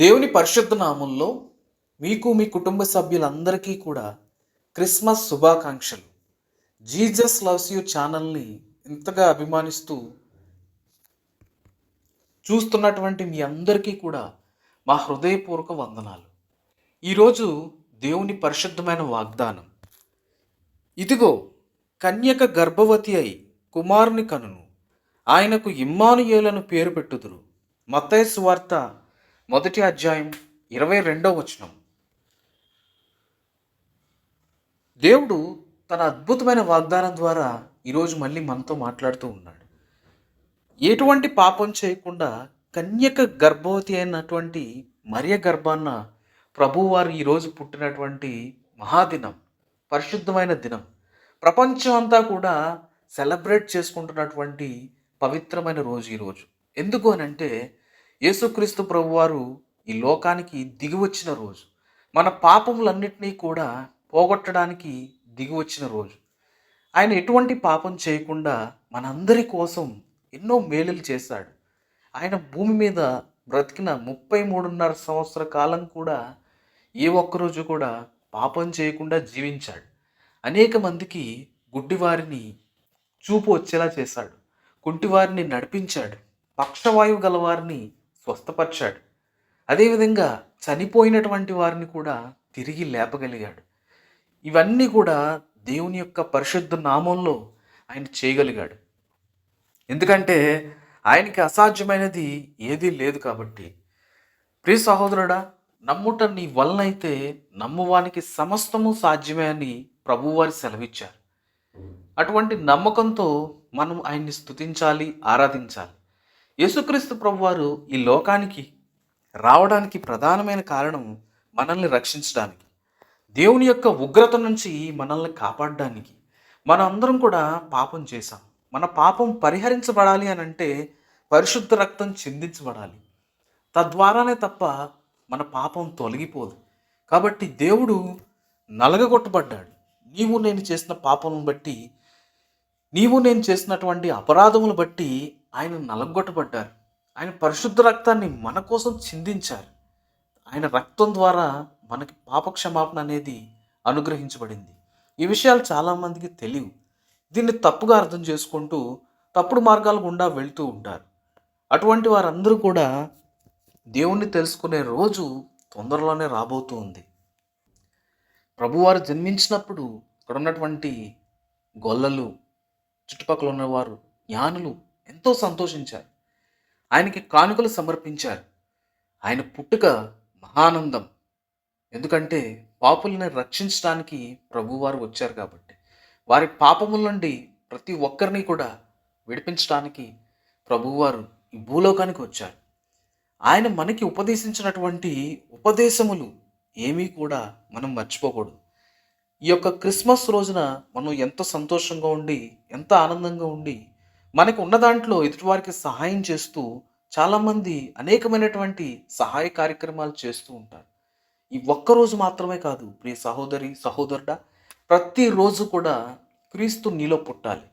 దేవుని పరిశుద్ధ నామంలో మీకు మీ కుటుంబ సభ్యులందరికీ కూడా క్రిస్మస్ శుభాకాంక్షలు. జీజస్ లవ్స్ యూ ఛానల్ని ఇంతగా అభిమానిస్తూ చూస్తున్నటువంటి మీ అందరికీ కూడా మా హృదయపూర్వక వందనాలు. ఈరోజు దేవుని పరిశుద్ధమైన వాగ్దానం. ఇదిగో కన్యక గర్భవతి అయి కుమారుని కనును. ఆయనకు ఇమ్మానుయేలను పేరు పెట్టుదురు. మత్తయి వార్త మొదటి అధ్యాయం ఇరవై రెండో వచనం. దేవుడు తన అద్భుతమైన వాగ్దానం ద్వారా ఈరోజు మళ్ళీ మనతో మాట్లాడుతూ ఉన్నాడు. ఎటువంటి పాపం చేయకుండా కన్యక గర్భవతి అయినటువంటి మరియ గర్భాన్న ప్రభువారు ఈరోజు పుట్టినటువంటి మహాదినం పరిశుద్ధమైన దినం. ప్రపంచం అంతా కూడా సెలబ్రేట్ చేసుకుంటున్నటువంటి పవిత్రమైన రోజు ఈరోజు. ఎందుకు అని అంటే యేసుక్రీస్తు ప్రభువారు ఈ లోకానికి దిగివచ్చిన రోజు. మన పాపములన్నింటినీ కూడా పోగొట్టడానికి దిగివచ్చిన రోజు. ఆయన ఎటువంటి పాపం చేయకుండా మనందరి కోసం ఎన్నో మేలులు చేశాడు. ఆయన భూమి మీద బ్రతికిన ముప్పై మూడున్నర సంవత్సర కాలం కూడా ఏ ఒక్కరోజు కూడా పాపం చేయకుండా జీవించాడు. అనేక మందికి గుడ్డివారిని చూపు వచ్చేలా చేశాడు. కుంటివారిని నడిపించాడు. పక్షవాయువు గలవారిని స్వస్థపరిచాడు. అదేవిధంగా చనిపోయినటువంటి వారిని కూడా తిరిగి లేపగలిగాడు. ఇవన్నీ కూడా దేవుని యొక్క పరిశుద్ధ నామంలో ఆయన చేయగలిగాడు. ఎందుకంటే ఆయనకి అసాధ్యమైనది ఏదీ లేదు కాబట్టి. ప్రియ సహోదరుడా నమ్ముట నీ వలనైతే నమ్మువానికి సమస్తము సాధ్యమే అని ప్రభువారి సెలవిచ్చారు. అటువంటి నమ్మకంతో మనం ఆయన్ని స్తుతించాలి ఆరాధించాలి. యేసుక్రీస్తు ప్రభువారు ఈ లోకానికి రావడానికి ప్రధానమైన కారణం మనల్ని రక్షించడానికి దేవుని యొక్క ఉగ్రత నుంచి మనల్ని కాపాడడానికి మనందరం కూడా పాపం చేశాం. మన పాపం పరిహరించబడాలి అని అంటే పరిశుద్ధ రక్తం చిందించబడాలి. తద్వారానే తప్ప మన పాపం తొలగిపోదు. కాబట్టి దేవుడు నలగగొట్టబడ్డాడు. నీవు నేను చేసిన పాపం బట్టి నీవు నేను చేసినటువంటి అపరాధములు బట్టి ఆయన నలగొట్టబడ్డారు. ఆయన పరిశుద్ధ రక్తాన్ని మన కోసం చిందించారు. ఆయన రక్తం ద్వారా మనకి పాపక్షమాపణ అనేది అనుగ్రహించబడింది. ఈ విషయాలు చాలామందికి తెలియవు. దీన్ని తప్పుగా అర్థం చేసుకుంటూ తప్పుడు మార్గాల గుండా వెళ్తూ ఉంటారు. అటువంటి వారందరూ కూడా దేవుణ్ణి తెలుసుకునే రోజు తొందరలోనే రాబోతూ ఉంది. ప్రభువారు జన్మించినప్పుడు ఇక్కడ ఉన్నటువంటి గొల్లలు చుట్టుపక్కల ఉన్నవారు జ్ఞానులు ఎంతో సంతోషించారు. ఆయనకి కానుకలు సమర్పించారు. ఆయన పుట్టుక మహానందం. ఎందుకంటే పాపుల్ని రక్షించడానికి ప్రభువారు వచ్చారు కాబట్టి. వారి పాపముల నుండి ప్రతి ఒక్కరిని కూడా విడిపించడానికి ప్రభువారు ఈ భూలోకానికి వచ్చారు. ఆయన మనకి ఉపదేశించినటువంటి ఉపదేశములు ఏమీ కూడా మనం మర్చిపోకూడదు. ఈ యొక్క క్రిస్మస్ రోజున మనం ఎంత సంతోషంగా ఉండి ఎంత ఆనందంగా ఉండి మనకు ఉన్న దాంట్లో ఎదుటివారికి సహాయం చేస్తూ చాలామంది అనేకమైనటువంటి సహాయ కార్యక్రమాలు చేస్తూ ఉంటారు. ఈ ఒక్కరోజు మాత్రమే కాదు ప్రియ సహోదరి సహోదరుడా ప్రతిరోజు కూడా క్రీస్తు నీలో పుట్టాలి.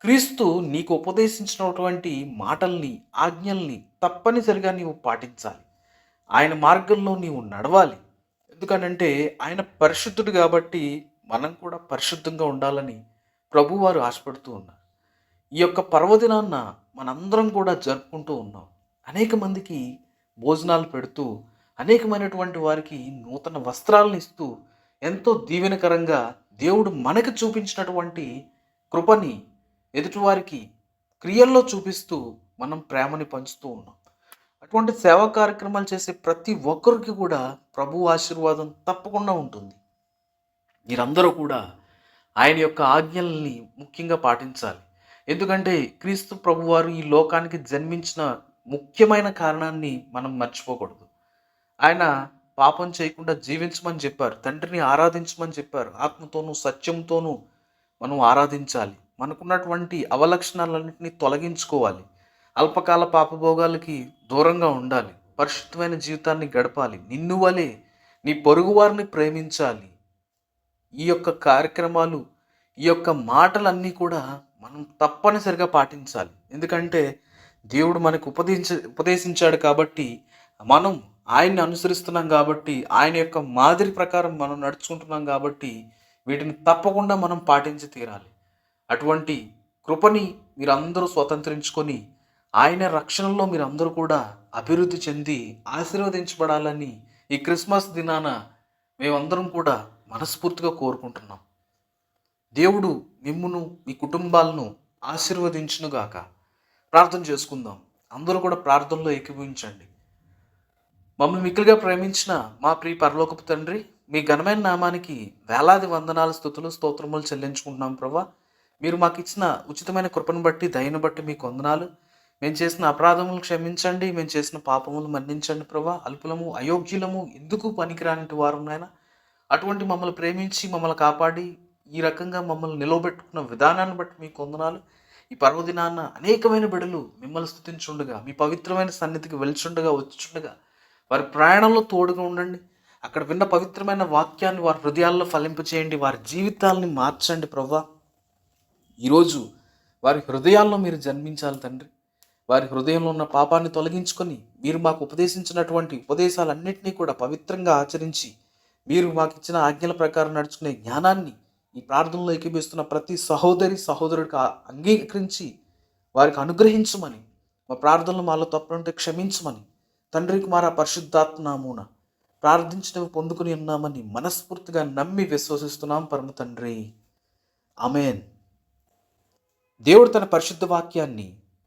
క్రీస్తు నీకు ఉపదేశించినటువంటి మాటల్ని ఆజ్ఞల్ని తప్పనిసరిగా నీవు పాటించాలి. ఆయన మార్గంలో నీవు నడవాలి. ఎందుకనంటే ఆయన పరిశుద్ధుడు కాబట్టి మనం కూడా పరిశుద్ధంగా ఉండాలని ప్రభువారు ఆశపడుతూ ఉన్నారు. ఈ యొక్క పర్వదినాన్న మనందరం కూడా జరుపుకుంటూ ఉన్నాం. అనేక మందికి భోజనాలు పెడుతూ అనేకమైనటువంటి వారికి నూతన వస్త్రాలను ఇస్తూ ఎంతో దీవెనకరంగా దేవుడు మనకు చూపించినటువంటి కృపని ఎదుటివారికి క్రియల్లో చూపిస్తూ మనం ప్రేమని పంచుతూ ఉన్నాం. అటువంటి సేవా కార్యక్రమాలు చేసే ప్రతి ఒక్కరికి కూడా ప్రభు ఆశీర్వాదం తప్పకుండా ఉంటుంది. మీరందరూ కూడా ఆయన యొక్క ఆజ్ఞల్ని ముఖ్యంగా పాటించాలి. ఎందుకంటే క్రీస్తు ప్రభువారు ఈ లోకానికి జన్మించిన ముఖ్యమైన కారణాన్ని మనం మర్చిపోకూడదు. ఆయన పాపం చేయకుండా జీవించమని చెప్పారు. తండ్రిని ఆరాధించమని చెప్పారు. ఆత్మతోనూ సత్యంతోనూ మనం ఆరాధించాలి. మనకున్నటువంటి అవలక్షణాలన్నింటినీ తొలగించుకోవాలి. అల్పకాల పాపభోగాలకి దూరంగా ఉండాలి. పరిశుద్ధమైన జీవితాన్ని గడపాలి. నిన్ను వలె నీ పొరుగువారిని ప్రేమించాలి. ఈ యొక్క కార్యక్రమాలు ఈ యొక్క మాటలన్నీ కూడా మనం తప్పనిసరిగా పాటించాలి. ఎందుకంటే దేవుడు మనకు ఉపదేశించ ఉపదేశించాడు కాబట్టి మనం ఆయన్ని అనుసరిస్తున్నాం కాబట్టి ఆయన యొక్క మాదిరి ప్రకారం మనం నడుచుకుంటున్నాం కాబట్టి వీటిని తప్పకుండా మనం పాటించి తీరాలి. అటువంటి కృపని మీరందరూ స్వతంత్రించుకొని ఆయన రక్షణలో మీరందరూ కూడా అభివృద్ధి చెంది ఆశీర్వదించబడాలని ఈ క్రిస్మస్ దినాన మేమందరం కూడా మనస్ఫూర్తిగా కోరుకుంటున్నాం. దేవుడు మిమ్మును మీ కుటుంబాలను ఆశీర్వదించునుగాక ప్రార్థన చేసుకుందాం. అందరూ కూడా ప్రార్థనలో ఏకీభవించండి. మమ్మల్ని మిక్కులుగా ప్రేమించిన మా ప్రియ పరలోకపు తండ్రి మీ ఘనమైన నామానికి వేలాది వందనాల స్థుతులు స్తోత్రములు చెల్లించుకుంటున్నాం ప్రభా. మీరు మాకు ఇచ్చిన ఉచితమైన కృపను బట్టి దయను బట్టి మీకు వందనాలు. మేము చేసిన అపరాధములు క్షమించండి మేము చేసిన పాపములు మన్నించండి ప్రభా. అల్పులము అయోగ్యులము ఎందుకు పనికిరానిటి వారు నాయన? అటువంటి మమ్మల్ని ప్రేమించి మమ్మల్ని కాపాడి ఈ రకంగా మమ్మల్ని నిలవబెట్టుకున్న విధానాన్ని బట్టి మీకు వందనాలు ఈ పర్వదినాన్న అనేకమైన బిడలు మిమ్మల్ని స్థుతించుండగా మీ పవిత్రమైన సన్నిధికి వెళ్చుండగా వచ్చుండగా వారి ప్రయాణంలో తోడుగా ఉండండి. అక్కడ విన్న పవిత్రమైన వాక్యాన్ని వారి హృదయాల్లో ఫలింపచేయండి వారి జీవితాలని మార్చండి ప్రవ్వా ఈరోజు వారి హృదయాల్లో మీరు జన్మించాలి తండ్రి. వారి హృదయంలో ఉన్న పాపాన్ని తొలగించుకొని మీరు మాకు ఉపదేశించినటువంటి ఉపదేశాలన్నింటినీ కూడా పవిత్రంగా ఆచరించి మీరు మాకు ఇచ్చిన ఆజ్ఞల ప్రకారం నడుచుకునే జ్ఞానాన్ని ఈ ప్రార్థనలో ఏకీపిస్తున్న ప్రతి సహోదరి సహోదరుడికి అంగీకరించి వారికి అనుగ్రహించమని మా ప్రార్థనలు మాలో తప్పుంటే క్షమించమని తండ్రి కుమార పరిశుద్ధాత్మనామూన ప్రార్థించినవి పొందుకుని ఉన్నామని మనస్ఫూర్తిగా నమ్మి విశ్వసిస్తున్నాం పరమ తండ్రి. అమేన్ దేవుడు తన పరిశుద్ధ వాక్యాన్ని